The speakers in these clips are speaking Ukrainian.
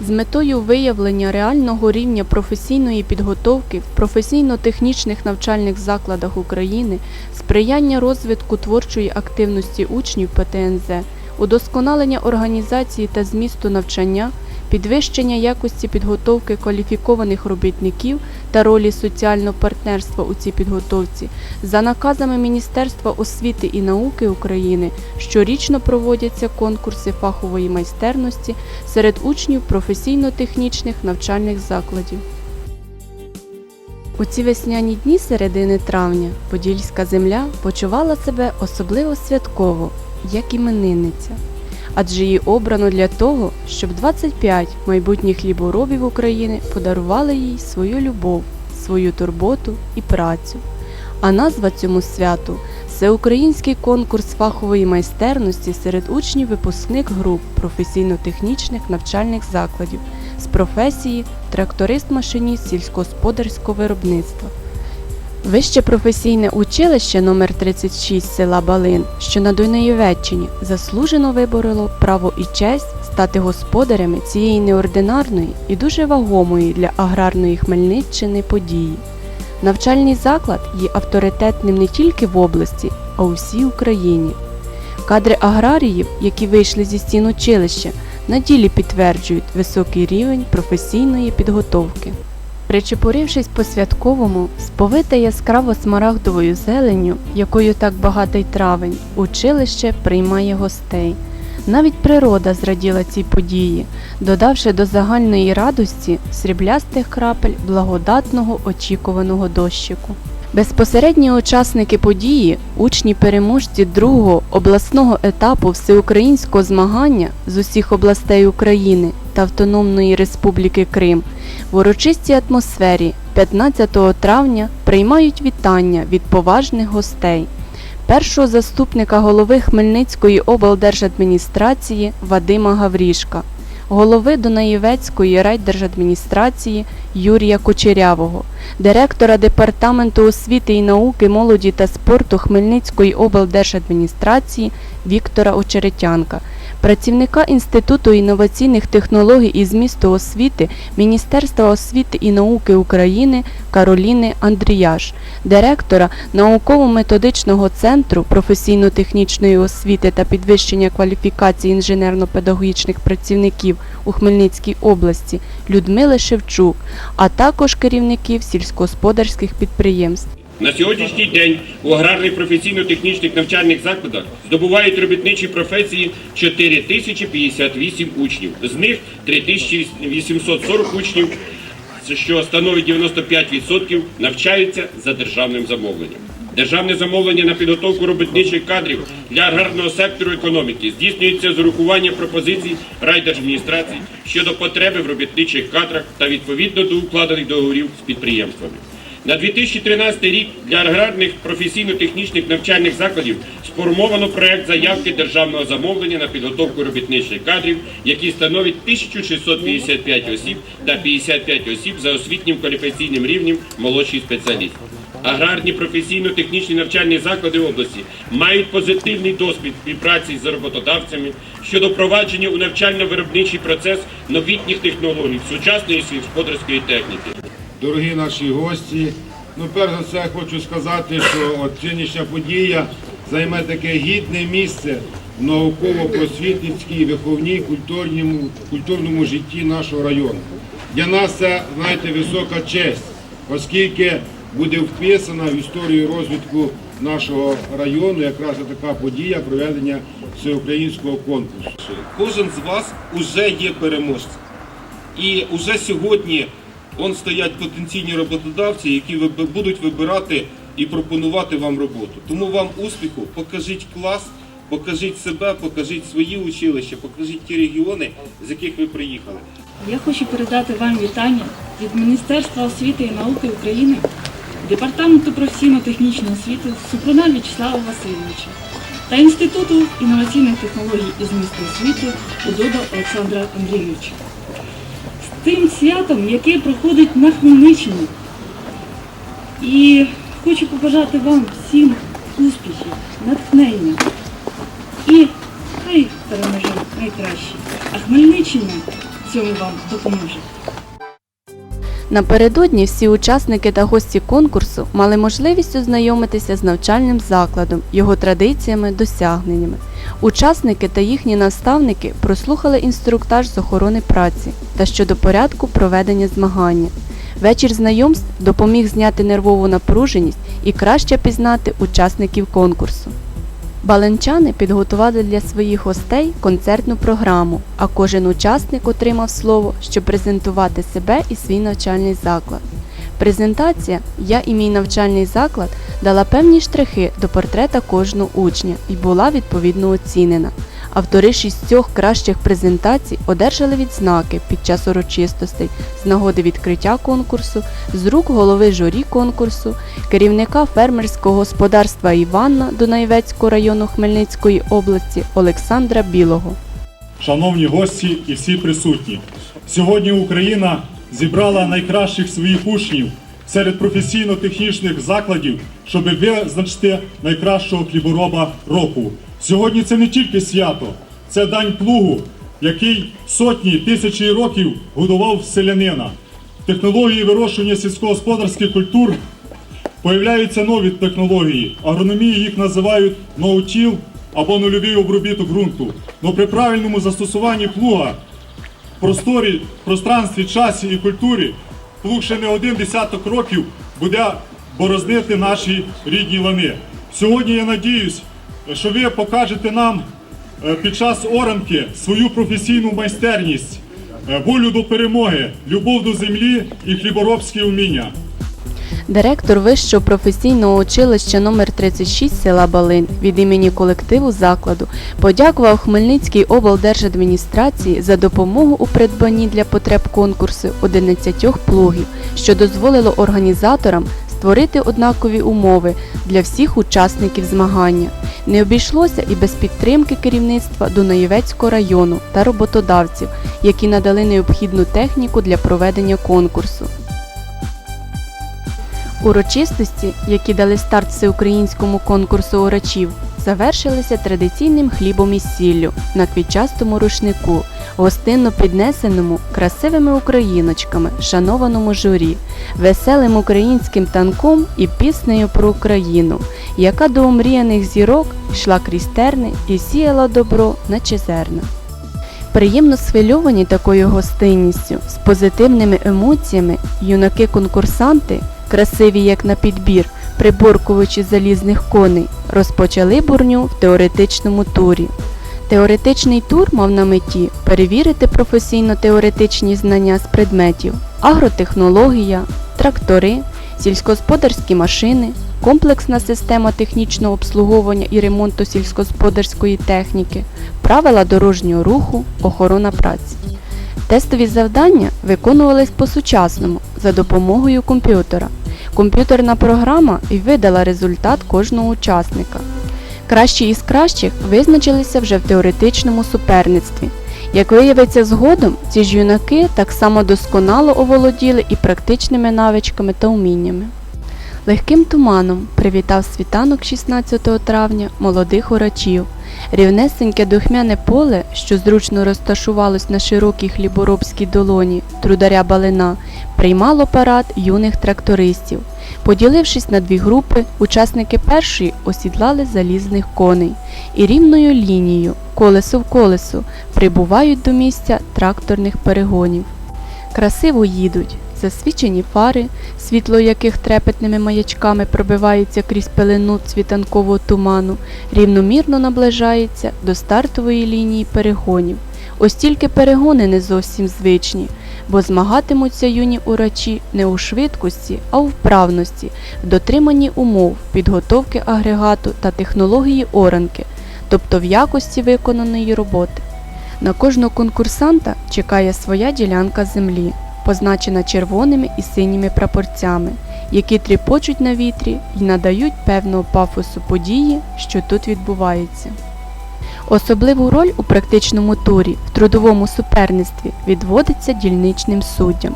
з метою виявлення реального рівня професійної підготовки в професійно-технічних навчальних закладах України, сприяння розвитку творчої активності учнів ПТНЗ, удосконалення організації та змісту навчання, підвищення якості підготовки кваліфікованих робітників та ролі соціального партнерства у цій підготовці, за наказами Міністерства освіти і науки України щорічно проводяться конкурси фахової майстерності серед учнів професійно-технічних навчальних закладів. У ці весняні дні середини травня Подільська земля почувала себе особливо святково, як іменинниця. Адже її обрано для того, щоб 25 майбутніх хліборобів України подарували їй свою любов, свою турботу і працю. А назва цьому святу Всеукраїнський конкурс фахової майстерності серед учнів випускник груп професійно-технічних навчальних закладів з професії тракторист-машиніст сільськогосподарського виробництва. Вище професійне училище номер 36 села Балин, що на Дунаєвеччині, заслужено вибороло право і честь стати господарями цієї неординарної і дуже вагомої для аграрної Хмельниччини події. Навчальний заклад є авторитетним не тільки в області, а у всій Україні. Кадри аграріїв, які вийшли зі стін училища, на ділі підтверджують високий рівень професійної підготовки. Причепурившись по святковому, сповите яскраво смарагдовою зеленню, якою так багатий травень, училище приймає гостей. Навіть природа зраділа цій події, додавши до загальної радості сріблястих крапель благодатного очікуваного дощику. Безпосередні учасники події, учні переможці другого обласного етапу всеукраїнського змагання з усіх областей України та Автономної Республіки Крим в урочистій атмосфері 15 травня приймають вітання від поважних гостей. Першого заступника голови Хмельницької облдержадміністрації Вадима Гаврішка, голови Дунаєвецької райдержадміністрації Юрія Кучерявого, директора Департаменту освіти і науки, молоді та спорту Хмельницької облдержадміністрації Віктора Очеретянка, працівника Інституту інноваційних технологій і змісту освіти Міністерства освіти і науки України Кароліни Андріяш, директора науково-методичного центру професійно-технічної освіти та підвищення кваліфікації інженерно-педагогічних працівників у Хмельницькій області Людмили Шевчук, а також керівників сільськогосподарських підприємств. На сьогоднішній день у аграрних професійно-технічних навчальних закладах здобувають робітничі професії 4058 учнів. З них 3840 учнів, що становить 95%, навчаються за державним замовленням. Державне замовлення на підготовку робітничих кадрів для аграрного сектору економіки здійснюється з урахуванням пропозицій райдержадміністрації щодо потреби в робітничих кадрах та відповідно до укладених договорів з підприємствами. На 2013 рік для аграрних професійно-технічних навчальних закладів сформовано проект заявки державного замовлення на підготовку робітничих кадрів, які становить 1655 осіб та 55 осіб за освітнім кваліфікаційним рівнем молодший спеціаліст. Аграрні професійно-технічні навчальні заклади області мають позитивний досвід співпраці з роботодавцями щодо впровадження у навчально-виробничий процес новітніх технологій, сучасної сільськогосподарської техніки. Дорогі наші гості. Ну, перш за все, я хочу сказати, що от подія займе таке гідне місце в науково-просвітницькій, виховній, культурному, культурному житті нашого району. Для нас це, знаєте, висока честь, оскільки буде вписана в історію розвитку нашого району якраз така подія проведення всеукраїнського конкурсу. Кожен з вас уже є переможцем. І уже сьогодні он стоять потенційні роботодавці, які будуть вибирати і пропонувати вам роботу. Тому вам успіху, покажіть клас, покажіть себе, покажіть свої училища, покажіть ті регіони, з яких ви приїхали. Я хочу передати вам вітання від Міністерства освіти і науки України, Департаменту професійно-технічної освіти Супруна В'ячеслава Васильовича та Інституту інноваційних технологій і змісту освіти Удода Олександра Андрійовича. Тим святом, яке проходить на Хмельниччині. І хочу побажати вам всім успіхів, натхнення і хай переможе найкраще. А Хмельниччина цьому вам допоможе. Напередодні всі учасники та гості конкурсу мали можливість ознайомитися з навчальним закладом, його традиціями, досягненнями. Учасники та їхні наставники прослухали інструктаж з охорони праці та щодо порядку проведення змагання. Вечір знайомств допоміг зняти нервову напруженість і краще пізнати учасників конкурсу. Баленчани підготували для своїх гостей концертну програму, а кожен учасник отримав слово, щоб презентувати себе і свій навчальний заклад. Презентація Я і мій навчальний заклад дала певні штрихи до портрета кожного учня і була відповідно оцінена. Автори шістьох кращих презентацій одержали відзнаки під час урочистостей з нагоди відкриття конкурсу, з рук голови журі конкурсу, керівника фермерського господарства Іванна Дунаєвецького району Хмельницької області Олександра Білого. Шановні гості і всі присутні, сьогодні Україна зібрала найкращих своїх учнів серед професійно-технічних закладів, щоб визначити найкращого хлібороба року. Сьогодні це не тільки свято, це дань плугу, який сотні тисячі років годував селянина. Технології вирощування сільськогосподарських культур Появляються нові технології. Агрономії їх називають ноутіл або нульовий обробіток ґрунту. Но при правильному застосуванні плуга в просторі, пространстві, часі і культурі плуг ще не один десяток років буде борознити наші рідні лани. Сьогодні я надіюсь, що ви покажете нам е, під час оранки свою професійну майстерність, е, волю до перемоги, любов до землі і хліборобські вміння. Директор Вищого професійного училища номер 36 села Балин від імені колективу закладу подякував Хмельницькій облдержадміністрації за допомогу у придбанні для потреб конкурсу 11 плугів, що дозволило організаторам створити однакові умови для всіх учасників змагання. Не обійшлося і без підтримки керівництва Дунаєвецького району та роботодавців, які надали необхідну техніку для проведення конкурсу. Урочистості, які дали старт всеукраїнському конкурсу орачів, завершилися традиційним хлібом із сіллю на квітчастому рушнику, гостинно піднесеному красивими україночками, шанованому журі, веселим українським танком і піснею про Україну, яка до омріяних зірок йшла крізь терни і сіяла добро, наче зерна. Приємно схвильовані такою гостинністю, з позитивними емоціями, юнаки-конкурсанти, красиві як на підбір, приборкувачі залізних коней, розпочали бурню в теоретичному турі. Теоретичний тур мав на меті перевірити професійно-теоретичні знання з предметів агротехнологія, трактори, сільськогосподарські машини, комплексна система технічного обслуговування і ремонту сільськогосподарської техніки, правила дорожнього руху, охорона праці. Тестові завдання виконувались по-сучасному за допомогою комп'ютера. Комп'ютерна програма і видала результат кожного учасника. Кращі із кращих визначилися вже в теоретичному суперництві. Як виявиться згодом, ці ж юнаки так само досконало оволоділи і практичними навичками та уміннями. Легким туманом привітав світанок 16 травня молодих орачів. Рівнесеньке духмяне поле, що зручно розташувалось на широкій хліборобській долоні трударя Балина, приймало парад юних трактористів. Поділившись на дві групи, учасники першої осідлали залізних коней і рівною лінією, колесо в колесо, прибувають до місця тракторних перегонів. Красиво їдуть, засвічені фари, світло яких трепетними маячками пробивається крізь пелену цвітанкового туману, рівномірно наближається до стартової лінії перегонів. Ось тільки перегони не зовсім звичні, бо змагатимуться юні урачі не у швидкості, а у вправності, в дотриманні умов, підготовки агрегату та технології оранки, тобто в якості виконаної роботи. На кожного конкурсанта чекає своя ділянка землі, позначена червоними і синіми прапорцями, які тріпочуть на вітрі і надають певного пафосу події, що тут відбувається. Особливу роль у практичному турі в трудовому суперництві відводиться дільничним суддям.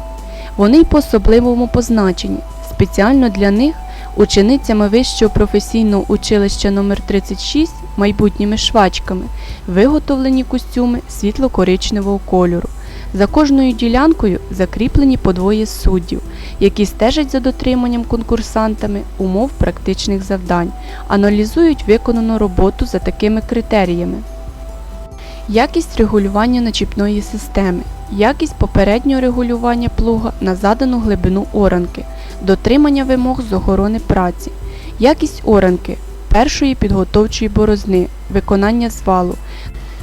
Вони й по особливому позначенні. Спеціально для них ученицями Вищого професійного училища номер 36 майбутніми швачками виготовлені костюми світло-коричневого кольору. За кожною ділянкою закріплені по двоє суддів, які стежать за дотриманням конкурсантами умов практичних завдань, аналізують виконану роботу за такими критеріями. Якість регулювання начіпної системи, якість попереднього регулювання плуга на задану глибину оранки, дотримання вимог з охорони праці, якість оранки, першої підготовчої борозни, виконання звалу,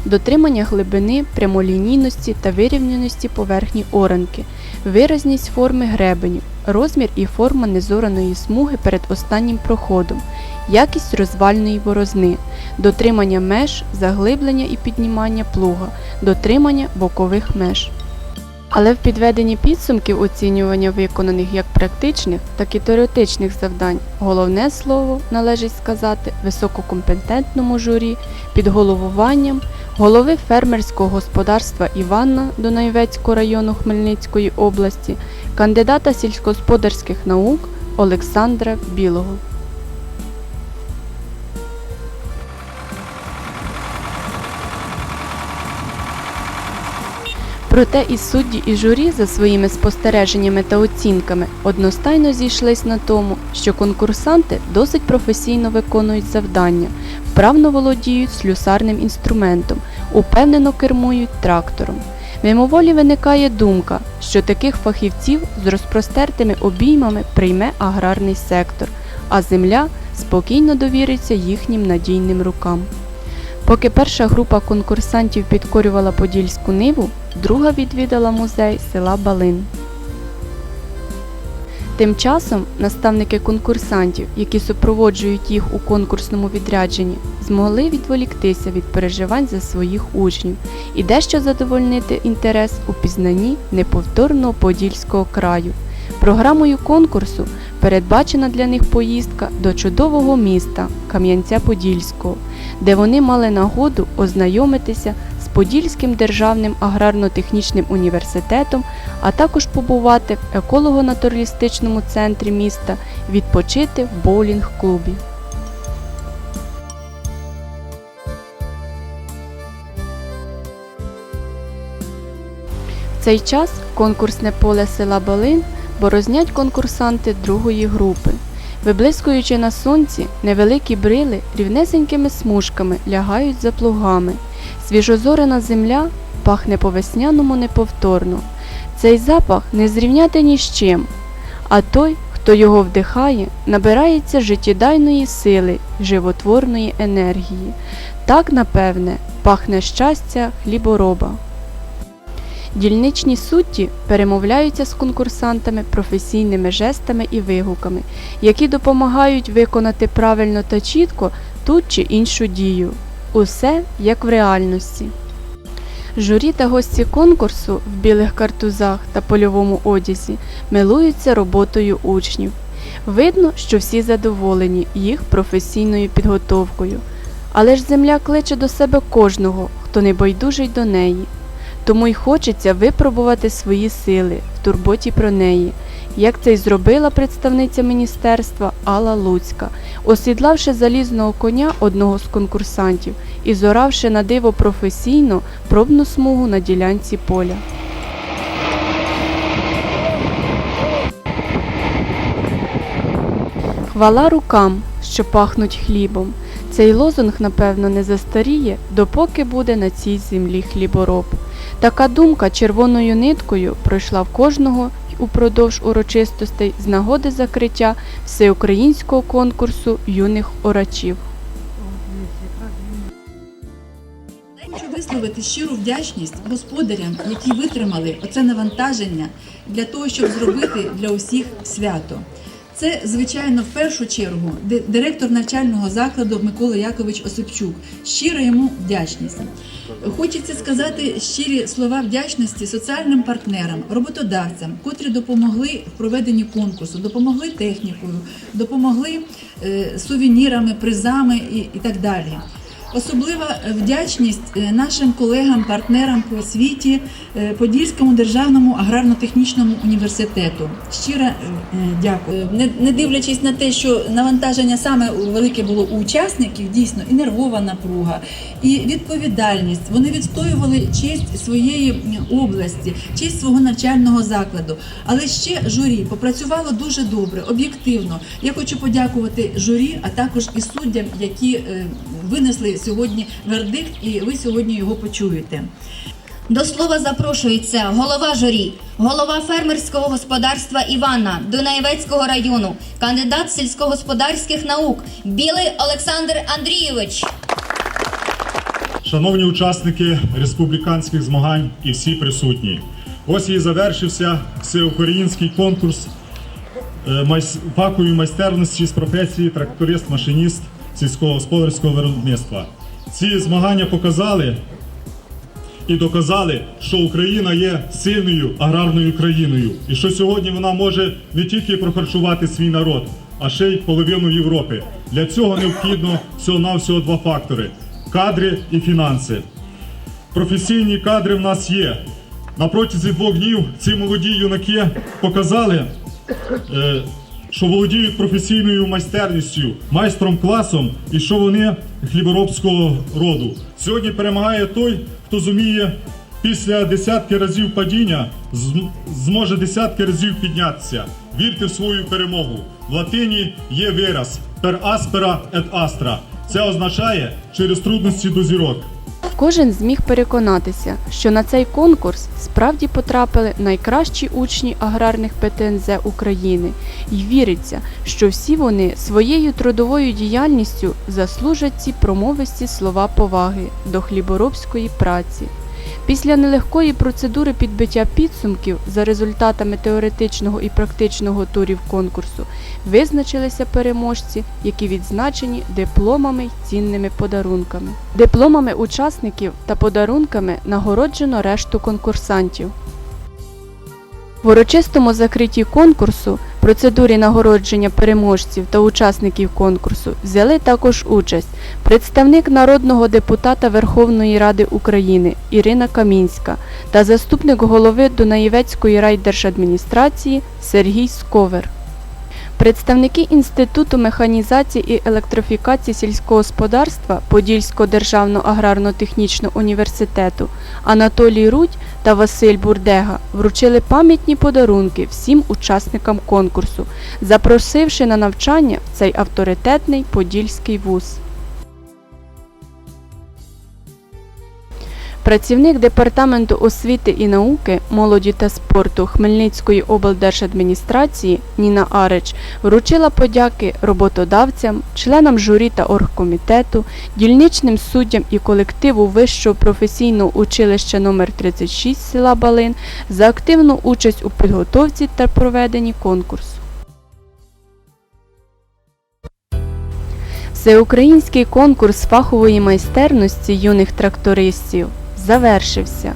дотримання глибини, прямолінійності та вирівняності поверхні оранки, виразність форми гребенів, розмір і форма незораної смуги перед останнім проходом, якість розвальної борозни, дотримання меж, заглиблення і піднімання плуга, дотримання бокових меж. Але в підведенні підсумків оцінювання виконаних як практичних, так і теоретичних завдань головне слово належить сказати висококомпетентному журі під головуванням голови фермерського господарства Іванна Дунаєвецького району Хмельницької області, кандидата сільськогосподарських наук Олександра Білого. Проте і судді, і журі за своїми спостереженнями та оцінками одностайно зійшлись на тому, що конкурсанти досить професійно виконують завдання, вправно володіють слюсарним інструментом, упевнено кермують трактором. Мимоволі виникає думка, що таких фахівців з розпростертими обіймами прийме аграрний сектор, а земля спокійно довіриться їхнім надійним рукам. Поки перша група конкурсантів підкорювала Подільську ниву, друга відвідала музей села Балин. Тим часом наставники конкурсантів, які супроводжують їх у конкурсному відрядженні, змогли відволіктися від переживань за своїх учнів і дещо задовольнити інтерес у пізнанні неповторного Подільського краю. Програмою конкурсу передбачена для них поїздка до чудового міста Кам'янця-Подільського, де вони мали нагоду ознайомитися з Подільським державним аграрно-технічним університетом, а також побувати в еколого-натуралістичному центрі міста, відпочити в боулінг-клубі. В цей час конкурсне поле села Балин борознять конкурсанти другої групи. Виблискуючи на сонці, невеликі брили рівнесенькими смужками лягають за плугами. Свіжозорена земля пахне по-весняному неповторно. Цей запах не зрівняти ні з чим, а той, хто його вдихає, набирається життєдайної сили, животворної енергії. Так, напевне, пахне щастя хлібороба. Дільничні судді перемовляються з конкурсантами професійними жестами і вигуками, які допомагають виконати правильно та чітко ту чи іншу дію. Усе як в реальності. Журі та гості конкурсу в білих картузах та польовому одязі милуються роботою учнів. Видно, що всі задоволені їх професійною підготовкою. Але ж земля кличе до себе кожного, хто не байдужий до неї. Тому й хочеться випробувати свої сили в турботі про неї, як це й зробила представниця міністерства Алла Луцька, осідлавши залізного коня одного з конкурсантів і зоравши на диво професійно пробну смугу на ділянці поля. Хвала рукам, що пахнуть хлібом. Цей лозунг, напевно, не застаріє, допоки буде на цій землі хлібороб. Така думка червоною ниткою пройшла в кожного упродовж урочистостей з нагоди закриття всеукраїнського конкурсу юних орачів. Хочу висловити щиру вдячність господарям, які витримали оце навантаження для того, щоб зробити для усіх свято. Це, звичайно, в першу чергу директор навчального закладу Микола Якович Осипчук. Щира йому вдячність. Хочеться сказати щирі слова вдячності соціальним партнерам, роботодавцям, котрі допомогли в проведенні конкурсу, допомогли технікою, допомогли е, сувенірами, призами і, і так далі. Особлива вдячність е, нашим колегам, партнерам по освіті е, Подільському державному аграрно-технічному університету. Щиро е, е, дякую. Не, не дивлячись на те, що навантаження саме велике було у учасників, дійсно і нервова напруга, і відповідальність. Вони відстоювали честь своєї області, честь свого навчального закладу. Але ще журі попрацювало дуже добре, об'єктивно. Я хочу подякувати журі, а також і суддям, які е, винесли сьогодні вердикт, і ви сьогодні його почуєте. До слова запрошується голова журі, голова фермерського господарства Івана Дунаєвецького району, кандидат сільськогосподарських наук Білий Олександр Андрійович. Шановні учасники республіканських змагань і всі присутні, ось і завершився всеукраїнський конкурс е, фахової майстерності з професії тракторист-машиніст сільськогосподарського виробництва. Ці змагання показали і доказали, що Україна є сильною аграрною країною, і що сьогодні вона може не тільки прохарчувати свій народ, а ще й половину Європи. Для цього необхідно всього-навсього два фактори: кадри і фінанси. Професійні кадри в нас є. На протязі двох днів ці молоді юнаки показали, е, що володіють професійною майстерністю, майстром класом і що вони хліборобського роду. Сьогодні перемагає той, хто зуміє після десятки разів падіння зможе десятки разів піднятися. Вірте в свою перемогу. В латині є вираз per aspera et astra. Це означає через трудності до зірок. Кожен зміг переконатися, що на цей конкурс справді потрапили найкращі учні аграрних ПТНЗ України, і віриться, що всі вони своєю трудовою діяльністю заслужать ці промовисті слова поваги до хліборобської праці. Після нелегкої процедури підбиття підсумків за результатами теоретичного і практичного турів конкурсу визначилися переможці, які відзначені дипломами й цінними подарунками. Дипломами учасників та подарунками нагороджено решту конкурсантів. В урочистому закритті конкурсу, процедурі нагородження переможців та учасників конкурсу взяли також участь представник народного депутата Верховної Ради України Ірина Камінська та заступник голови Дунаєвецької райдержадміністрації Сергій Сковер. Представники Інституту механізації і електрофікації сільського господарства Подільського державного аграрно-технічного університету Анатолій Рудь та Василь Бурдега вручили пам'ятні подарунки всім учасникам конкурсу, запросивши на навчання в цей авторитетний подільський вуз. Працівник департаменту освіти і науки, молоді та спорту Хмельницької облдержадміністрації Ніна Арич вручила подяки роботодавцям, членам журі та оргкомітету, дільничним суддям і колективу Вищого професійного училища номер 36 села Балин за активну участь у підготовці та проведенні конкурсу. Всеукраїнський конкурс фахової майстерності юних трактористів завершився.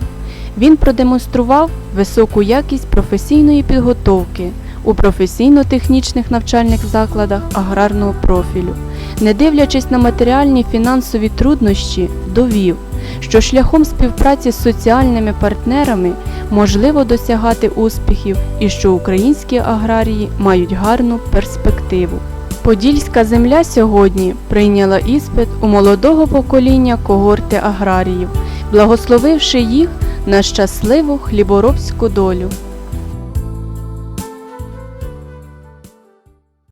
Він продемонстрував високу якість професійної підготовки у професійно-технічних навчальних закладах аграрного профілю, не дивлячись на матеріальні фінансові труднощі, довів, що шляхом співпраці з соціальними партнерами можливо досягати успіхів і що українські аграрії мають гарну перспективу. Подільська земля сьогодні прийняла іспит у молодого покоління когорти аграріїв, благословивши їх на щасливу хліборобську долю.